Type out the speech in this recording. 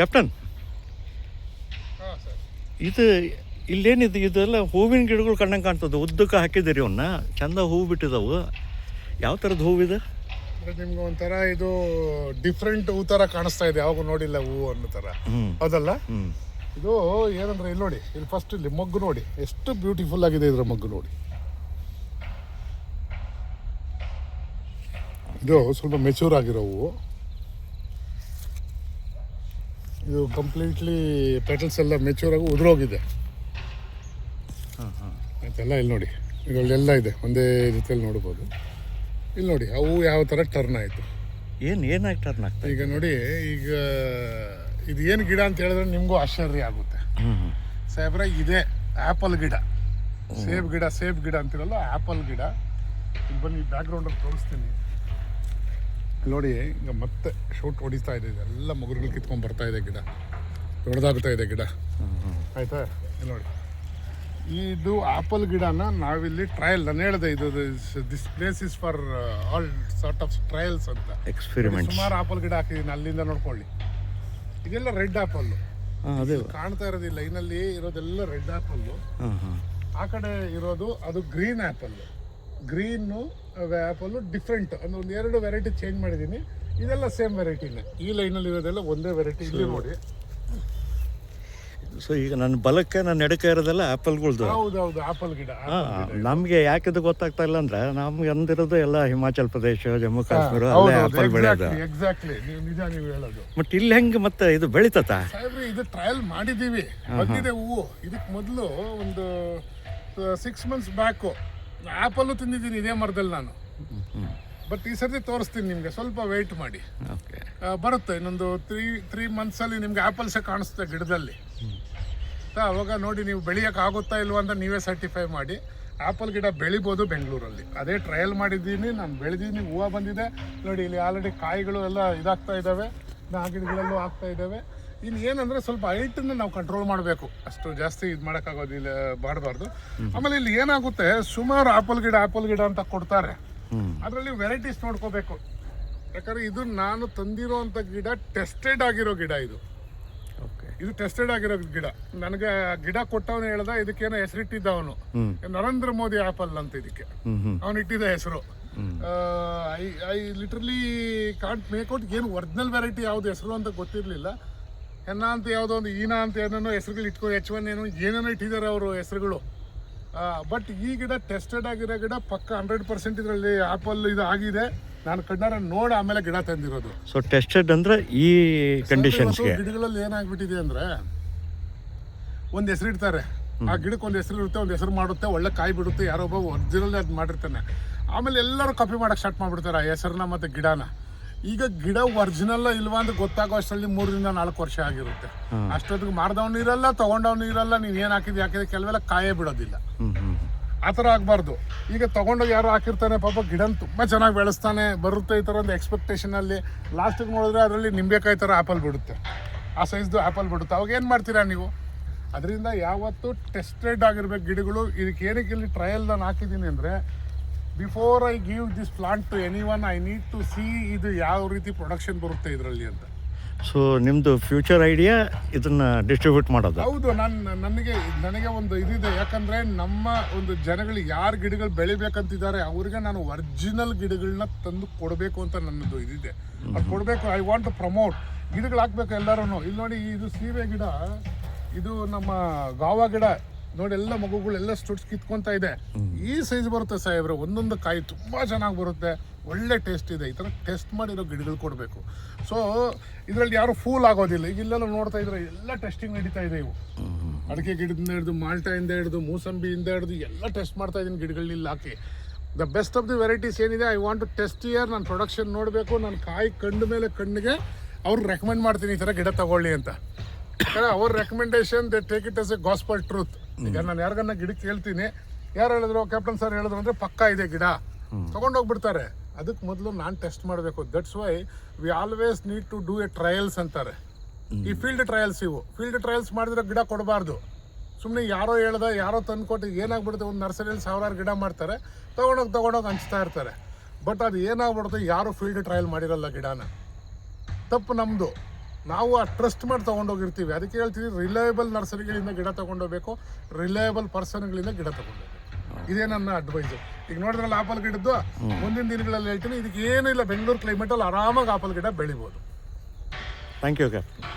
Captain ಇದು ಇಲ್ಲೇನಿದೆ ಇದೆಲ್ಲ ಹೂವಿನ ಗಿಡಗಳು ಕಣ್ಣಂಗೆ ಕಾಣ್ತದೆ. ಉದ್ದಕ್ಕೆ ಹಾಕಿದ್ದೀರಿ ಅವನ್ನ ಚಂದ ಹೂವು ಬಿಟ್ಟಿದಾವು. ಯಾವ ಥರದ್ದು ಹೂವಿದೆ ಅಂದ್ರೆ ನಿಮ್ಗೆ ಒಂಥರ ಇದು ಡಿಫ್ರೆಂಟ್ ಹೂ ಥರ ಕಾಣಿಸ್ತಾ ಇದೆ. ಯಾವಾಗ ನೋಡಿಲ್ಲ ಹೂವು ಅನ್ನೋ ಥರ ಹೌದಲ್ಲ? ಇದು ಏನಂದ್ರೆ ಇಲ್ಲಿ ನೋಡಿ ಇಲ್ಲಿ ಫಸ್ಟ್ ಇಲ್ಲಿ ಮಗ್ಗು ನೋಡಿ. ಎಷ್ಟು ಬ್ಯೂಟಿಫುಲ್ ಆಗಿದೆ ಇದ್ರ ಮಗ್ಗು ನೋಡಿ. ಇದು ಸ್ವಲ್ಪ ಮೆಚೂರ್ ಆಗಿರೋ ಹೂವು. ಇದು ಕಂಪ್ಲೀಟ್ಲಿ ಪೆಟಲ್ಸ್ ಎಲ್ಲ ಮೆಚೂರ್ ಆಗಿ ಉದುರೋಗಿದೆ. ಹಾಂ ಹಾಂ. ಆಯ್ತಲ್ಲ? ಇಲ್ಲಿ ನೋಡಿ. ಇದರಲ್ಲೆಲ್ಲ ಇದೆ. ಒಂದೇ ರೀತಿಯಲ್ಲಿ ನೋಡ್ಬೋದು. ಇಲ್ಲಿ ನೋಡಿ ಅವು ಯಾವ ಥರ ಟರ್ನ್ ಆಯಿತು. ಏನು ಏನಾಗಿ ಟರ್ನ್ ಆಗ್ತದೆ ಈಗ ನೋಡಿ ಈಗ ಇದು ಏನು ಗಿಡ ಅಂತ ಹೇಳಿದ್ರೆ ನಿಮಗೂ ಆಶ್ಚರ್ಯ ಆಗುತ್ತೆ. ಸಾಹೇಬ್ರೆ ಇದೆ ಆ್ಯಪಲ್ ಗಿಡ. ಸೇಬ್ ಗಿಡ ಸೇಬ್ ಗಿಡ ಅಂತಿರಲ್ಲ ಆ್ಯಪಲ್ ಗಿಡ. ಇಲ್ಲಿ ಬನ್ನಿ ಬ್ಯಾಕ್ಗ್ರೌಂಡಲ್ಲಿ ತೋರಿಸ್ತೀನಿ. ನೋಡಿ ಈಗ ಮತ್ತೆ ಶೂಟ್ ಹೊಡಿತಾ ಇದೆ. ಎಲ್ಲ ಮಗುರುಗಳು ಕಿತ್ಕೊಂಡು ಬರ್ತಾ ಇದೆ ಗಿಡ. ದೊಡ್ಡದಾಗ್ತಾ ಇದೆ ಗಿಡ. ಆಯ್ತಾ? ನೋಡಿ. ಇದು ಆಪಲ್ ಗಿಡನ ನಾವಿಲ್ಲಿ ಟ್ರಯಲ್ ನಾನು ಹೇಳಿದೆ ಇದು this place is for all sort of trials ಅಂತ. ಎಕ್ಸ್ಪೆರಿಮೆಂಟ್ ಸುಮಾರು ಆಪಲ್ ಗಿಡ ಹಾಕಿದ್ದೀನಿ ಅಲ್ಲಿಂದ ನೋಡ್ಕೊಳ್ಳಿ. ಇದೆಲ್ಲ ರೆಡ್ ಆಪಲ್ ಹಾಂ ಅದೇ. ಕಾಣ್ತಾ ಇರೋದು ಲೈನಲ್ಲಿ ಇರೋದೆಲ್ಲ ರೆಡ್ ಹಾಂ ಆ ಕಡೆ ಇರೋದು ಅದು green apple green apple different ಅಂದ್ರೆ ಒಂದು ಎರಡು ವೆರೈಟಿ ಚೇಂಜ್ ಮಾಡಿದ್ದೀನಿ ಇದೆಲ್ಲ ಸೇಮ್ ವೆರೈಟಿನೇ ಈ ಲೈನಲ್ಲಿ ಇರೋದೆಲ್ಲ ಒಂದೇ ವೆರೈಟಿ ಇಲ್ಲಿ ನೋಡಿ. ಸೊ ಈಗ ನನ್ನ ಬಲಕ್ಕೆ ನನ್ನ ಎಡಕ್ಕೆ ಇರೋದೆಲ್ಲ ಆ್ಯಪಲ್ಗಳ್ದು ಹೌದು ಆಪಲ್ ಗಿಡ ನಮಗೆ ಯಾಕೆ ಇದು ಗೊತ್ತಾಗ್ತಾ ಇಲ್ಲ ಅಂದ್ರೆ ನಮ್ಗೆ ಅಂದಿರೋದು ಎಲ್ಲ ಹಿಮಾಚಲ್ ಪ್ರದೇಶ ಜಮ್ಮು ಕಾಶ್ಮೀರ ಅಲ್ಲೇ ಆ್ಯಪಲ್ ಬೆಳೆಯೋದು. ಎಕ್ಸಾಕ್ಟ್ಲಿ ನೀವು ನಿಜ ನೀವು ಹೇಳೋದು. ಬಟ್ ಇಲ್ಲಿ ಹೆಂಗೆ ಮತ್ತೆ ಇದು ಬೆಳಿತತಾ ಸಾಹೇಬ್ರಿ ಇದು ಟ್ರಯಲ್ ಮಾಡಿದ್ದೀವಿ ಬಂದಿದೆ ಹೂವು. ಇದಕ್ಕೆ ಮೊದಲು ಒಂದು ಸಿಕ್ಸ್ ಮಂತ್ಸ್ ಬ್ಯಾಕು ಆ್ಯಪಲ್ಲು ತಿಂದಿದ್ದೀನಿ ಇದೇ ಮರದಲ್ಲಿ ನಾನು. ಬಟ್ ಈ ಸರ್ತಿ ತೋರಿಸ್ತೀನಿ ನಿಮಗೆ ಸ್ವಲ್ಪ ವೆಯ್ಟ್ ಮಾಡಿ. ಓಕೆ ಬರುತ್ತೆ ಇನ್ನೊಂದು ತ್ರೀ ತ್ರೀ ಮಂತ್ಸಲ್ಲಿ ನಿಮ್ಗೆ ಆ್ಯಪಲ್ಸೇ ಕಾಣಿಸುತ್ತೆ ಗಿಡದಲ್ಲಿ? ಅವಾಗ ನೋಡಿ ನೀವು ಬೆಳೆಯೋಕೆ ಆಗುತ್ತಾ ಇಲ್ವಾ ಅಂತ ನೀವೇ ಸರ್ಟಿಫೈ ಮಾಡಿ. ಆ್ಯಪಲ್ ಗಿಡ ಬೆಳಿಬೋದು ಬೆಂಗಳೂರಲ್ಲಿ. ಅದೇ ಟ್ರಯಲ್ ಮಾಡಿದ್ದೀನಿ ನಾನು ಬೆಳೆದಿದ್ದೀನಿ ಹೂವು ಬಂದಿದೆ. ನೋಡಿ ಇಲ್ಲಿ ಆಲ್ರೆಡಿ ಕಾಯಿಗಳು ಎಲ್ಲ ಇದಾಗ್ತಾ ಇದ್ದಾವೆ ನಾ ಗಿಡಗಳಲ್ಲೂ ಆಗ್ತಾ ಇದ್ದಾವೆ ಇನ್ನು ಏನಂದ್ರೆ ಸ್ವಲ್ಪ ಹೈಟನ್ನು ನಾವು ಕಂಟ್ರೋಲ್ ಮಾಡಬೇಕು. ಅಷ್ಟು ಜಾಸ್ತಿ ಇದು ಮಾಡೋಕ್ಕಾಗೋದಿಲ್ಲ ಮಾಡಬಾರ್ದು ಆಮೇಲೆ ಇಲ್ಲಿ ಏನಾಗುತ್ತೆ ಸುಮಾರು ಆಪಲ್ ಗಿಡ ಆಪಲ್ ಗಿಡ ಅಂತ ಕೊಡ್ತಾರೆ. ಅದರಲ್ಲಿ ವೆರೈಟೀಸ್ ನೋಡ್ಕೋಬೇಕು. ಯಾಕಂದ್ರೆ ಇದು ನಾನು ತಂದಿರೋಂಥ ಗಿಡ ಟೆಸ್ಟೆಡ್ ಆಗಿರೋ ಗಿಡ ಇದು. ಓಕೆ ಇದು ಟೆಸ್ಟೆಡ್ ಆಗಿರೋ ಗಿಡ. ನನಗೆ ಗಿಡ ಕೊಟ್ಟವನು ಹೇಳ್ದ ಇದಕ್ಕೇನೋ ಹೆಸರಿಟ್ಟಿದ್ದ ಅವನು ನರೇಂದ್ರ ಮೋದಿ ಆಪಲ್ ಅಂತ ಇದಕ್ಕೆ. ಅವನು ಇಟ್ಟಿದ್ದ ಹೆಸರು. I I literally can't make out ಏನು ಒರಿಜಿನಲ್ ವೆರೈಟಿ ಯಾವ್ದು ಹೆಸರು ಅಂತ ಗೊತ್ತಿರಲಿಲ್ಲ. ಹೆನ್ನ ಅಂತ ಯಾವುದೋ ಒಂದು ಈನಾ ಅಂತ ಏನೇನೋ ಹೆಸರುಗಳು ಇಟ್ಕೊಂಡು ಎಚ್ ಒನ್ ಏನು ಏನೇನೋ ಇಟ್ಟಿದ್ದಾರೆ ಅವರು ಹೆಸರುಗಳು. ಬಟ್ ಈ ಗಿಡ ಟೆಸ್ಟೆಡ್ ಆಗಿರೋ ಗಿಡ ಪಕ್ಕ ಹಂಡ್ರೆಡ್ ಪರ್ಸೆಂಟ್ ಇದರಲ್ಲಿ ಆಪಲ್ ಇದು ಆಗಿದೆ. ನಾನು ಕಣ್ಣಾರ ನೋಡಿ ಆಮೇಲೆ ಗಿಡ ತಂದಿರೋದು. ಸೊ ಟೆಸ್ಟೆಡ್ ಅಂದ್ರೆ ಈ ಕಂಡೀಷನ್ಸ್ಗೆ ಗಿಡಗಳಲ್ಲಿ ಏನಾಗ್ಬಿಟ್ಟಿದೆ ಅಂದ್ರೆ ಒಂದು ಹೆಸರು ಇಡ್ತಾರೆ. ಆ ಗಿಡಕ್ಕೆ ಒಂದು ಹೆಸರು ಇರುತ್ತೆ ಒಂದು ಹೆಸರು ಮಾಡುತ್ತೆ ಒಳ್ಳೆ ಕಾಯಿ ಬಿಡುತ್ತೆ ಯಾರೋ ಒಬ್ಬ ಒರಿಜಿನಲ್ ಅದು ಮಾಡಿರ್ತಾನೆ. ಆಮೇಲೆ ಎಲ್ಲರೂ ಕಾಪಿ ಮಾಡಕ್ಕೆ ಸ್ಟಾರ್ಟ್ ಮಾಡ್ಬಿಡ್ತಾರೆ ಆ ಹೆಸರನ್ನ ಮತ್ತು ಗಿಡನ. ಈಗ ಗಿಡ ಒರಿಜಿನಲ್ ಇಲ್ವಾ ಅಂತ ಗೊತ್ತಾಗೋ ಅಷ್ಟರಲ್ಲಿ ಮೂರರಿಂದ ನಾಲ್ಕು ವರ್ಷ ಆಗಿರುತ್ತೆ. ಅಷ್ಟೊತ್ತಿಗೆ ಮಾರ್ದವ್ನು ಇರಲ್ಲ ತಗೊಂಡವ್ನು ಇರಲ್ಲ ನೀನು ಏನು ಹಾಕಿದ್ ಹಾಕಿದ್ರೆ ಕೆಲವೆಲ್ಲ ಕಾಯೇ ಬಿಡೋದಿಲ್ಲ. ಆ ಥರ ಆಗಬಾರ್ದು. ಈಗ ತಗೊಂಡೋಗಿ ಯಾರು ಹಾಕಿರ್ತಾನೆ ಪಾಪ ಗಿಡನ ತುಂಬ ಚೆನ್ನಾಗಿ ಬೆಳೆಸ್ತಾನೆ ಬರುತ್ತೆ ಈ ಥರ ಒಂದು ಎಕ್ಸ್ಪೆಕ್ಟೇಷನಲ್ಲಿ ಲಾಸ್ಟಿಗೆ ನೋಡಿದ್ರೆ ಅದರಲ್ಲಿ ನಿಂಬೆಕಾಯಿ ಥರ ಆ್ಯಪಲ್ ಬಿಡುತ್ತೆ. ಆ ಸೈಜ್ದು ಆ್ಯಪಲ್ ಬಿಡುತ್ತೆ. ಅವಾಗ ಏನು ಮಾಡ್ತೀರಾ ನೀವು? ಅದರಿಂದ ಯಾವತ್ತು ಟೆಸ್ಟೆಡ್ ಆಗಿರ್ಬೇಕು ಗಿಡಗಳು. ಇದಕ್ಕೆ ಏನಕ್ಕೆ ಇಲ್ಲಿ ಟ್ರಯಲ್ ನಾನು ಹಾಕಿದ್ದೀನಿ ಅಂದರೆ before I give this plant to anyone I need to see ಇದು ಯಾವ ರೀತಿ ಪ್ರೊಡಕ್ಷನ್ ಬರುತ್ತೆ ಇದರಲ್ಲಿ ಅಂತ. ಸೊ ನಿಮ್ಮದು ಫ್ಯೂಚರ್ ಐಡಿಯಾ ಇದನ್ನು ಡಿಸ್ಟ್ರಿಬ್ಯೂಟ್ ಮಾಡೋದು. ಹೌದು ನನ್ನ ನನಗೆ ನನಗೆ ಒಂದು ಇದಿದೆ. ಯಾಕಂದರೆ ನಮ್ಮ ಒಂದು ಜನಗಳು ಯಾರು ಗಿಡಗಳು ಬೆಳಿಬೇಕಂತಿದ್ದಾರೆ ಅವ್ರಿಗೆ ನಾನು ಒರಿಜಿನಲ್ ಗಿಡಗಳನ್ನ ತಂದು ಕೊಡಬೇಕು ಅಂತ ನನ್ನದು ಇದಿದೆ. ಅದು ಕೊಡಬೇಕು ಐ ವಾಂಟ್ ಟು ಪ್ರಮೋಟ್ ಗಿಡಗಳು ಹಾಕ್ಬೇಕು ಎಲ್ಲರೂ ಇಲ್ಲಿ ನೋಡಿ ಇದು ಸೀಬೆ ಗಿಡ ಇದು ನಮ್ಮ ಗಾವ ಗಿಡ. ನೋಡಿ, ಎಲ್ಲ ಮಗುಗಳೆಲ್ಲ ಸ್ಟುಡ್ಸ್ ಕಿತ್ಕೊಂತ ಇದೆ. ಈ ಸೈಜ್ ಬರುತ್ತೆ ಸಾಹೇಬ್ರೆ, ಒಂದೊಂದು ಕಾಯಿ ತುಂಬ ಚೆನ್ನಾಗಿ ಬರುತ್ತೆ. ಒಳ್ಳೆ ಟೇಸ್ಟ್ ಇದೆ. ಈ ಥರ ಟೆಸ್ಟ್ ಮಾಡಿರೋ ಗಿಡಗಳು ಕೊಡಬೇಕು. ಸೊ ಇದರಲ್ಲಿ ಯಾರು ಫೂಲ್ ಆಗೋದಿಲ್ಲ. ಈಗ ಇಲ್ಲೆಲ್ಲ ನೋಡ್ತಾ ಇದ್ರೆ ಎಲ್ಲ ಟೆಸ್ಟಿಂಗ್ ನಡೀತಾ ಇದೆ ಇವು. ಅಡಿಕೆ ಗಿಡದಿಂದ ಹಿಡಿದು, ಮಾಲ್ಟಾಯಿಂದ ಹಿಡಿದು, ಮೂಸಂಬಿಯಿಂದ ಹಿಡಿದು ಎಲ್ಲ ಟೆಸ್ಟ್ ಮಾಡ್ತಾ ಇದ್ದೀನಿ ಗಿಡಗಳನ್ನ ಹಾಕಿ. The best of the varieties ಏನಿದೆ I want to test year ನಾನು ಪ್ರೊಡಕ್ಷನ್ ನೋಡಬೇಕು. ನಾನು ಕಾಯಿ ಕಂಡ ಮೇಲೆ ಕಣ್ಣಿಗೆ ಅವ್ರಿಗೆ ರೆಕಮೆಂಡ್ ಮಾಡ್ತೀನಿ ಈ ಥರ ಗಿಡ ತಗೊಳ್ಳಿ ಅಂತ. ಅವ್ರ recommendation they take it as a gospel truth ಈಗ ನಾನು ಯಾರಿಗನ್ನ ಗಿಡಕ್ಕೆ ಹೇಳ್ತೀನಿ ಯಾರು ಹೇಳಿದ್ರು ಕ್ಯಾಪ್ಟನ್ ಸರ್ ಹೇಳಿದ್ರು ಅಂದರೆ ಪಕ್ಕ ಇದೆ ಗಿಡ. ತಗೊಂಡೋಗ್ಬಿಡ್ತಾರೆ ಅದಕ್ಕೆ ಮೊದಲು ನಾನು ಟೆಸ್ಟ್ ಮಾಡಬೇಕು. That's why we always need to do a trials ಅಂತಾರೆ. ಈ ಫೀಲ್ಡ್ ಟ್ರಯಲ್ಸ್ ಇವು. ಫೀಲ್ಡ್ ಟ್ರಯಲ್ಸ್ ಮಾಡಿದ್ರೆ ಗಿಡ ಕೊಡಬಾರ್ದು. ಸುಮ್ಮನೆ ಯಾರೋ ಹೇಳ್ದ ಯಾರೋ ತಂದುಕೊಟ್ಟು ಏನಾಗ್ಬಿಡುತ್ತೆ? ಒಂದು ನರ್ಸರಿಯಲ್ಲಿ ಸಾವಿರಾರು ಗಿಡ ಮಾಡ್ತಾರೆ. ತೊಗೊಂಡೋಗಿ ತೊಗೊಂಡೋಗಿ ಹಂಚ್ತಾ ಇರ್ತಾರೆ. ಬಟ್ ಅದು ಏನಾಗ್ಬಿಡುತ್ತೆ? ಯಾರು ಫೀಲ್ಡ್ ಟ್ರಯಲ್ ಮಾಡಿರಲ್ಲ ಗಿಡನ? ತಪ್ಪು ನಮ್ಮದು ನಾವು ಆ ಟ್ರಸ್ಟ್ ಮಾಡಿ ತೊಗೊಂಡೋಗಿರ್ತೀವಿ. ಅದಕ್ಕೆ ಹೇಳ್ತೀವಿ ರಿಲಯಬಲ್ ನರ್ಸರಿಗಳಿಂದ ಗಿಡ ತೊಗೊಂಡೋಗ್ಬೇಕು ರಿಲಯಬಲ್ ಪರ್ಸನ್ಗಳಿಂದ ಗಿಡ ತೊಗೊಂಡೋಗ್ಬೇಕು. ಇದೇ ನನ್ನ ಅಡ್ವೈಸ್ ಈಗ ನೋಡಿದ್ರಲ್ಲ ಆಪಲ್ ಗಿಡದ್ದು ಮುಂದಿನ ದಿನಗಳಲ್ಲಿ ಹೇಳ್ತೀನಿ ಇದಕ್ಕೆ ಏನಿಲ್ಲ ಬೆಂಗಳೂರು ಕ್ಲೈಮೇಟಲ್ಲಿ ಆರಾಮಾಗಿ ಆಪಲ್ ಗಿಡ ಬೆಳಿಬೋದು. Thank you captain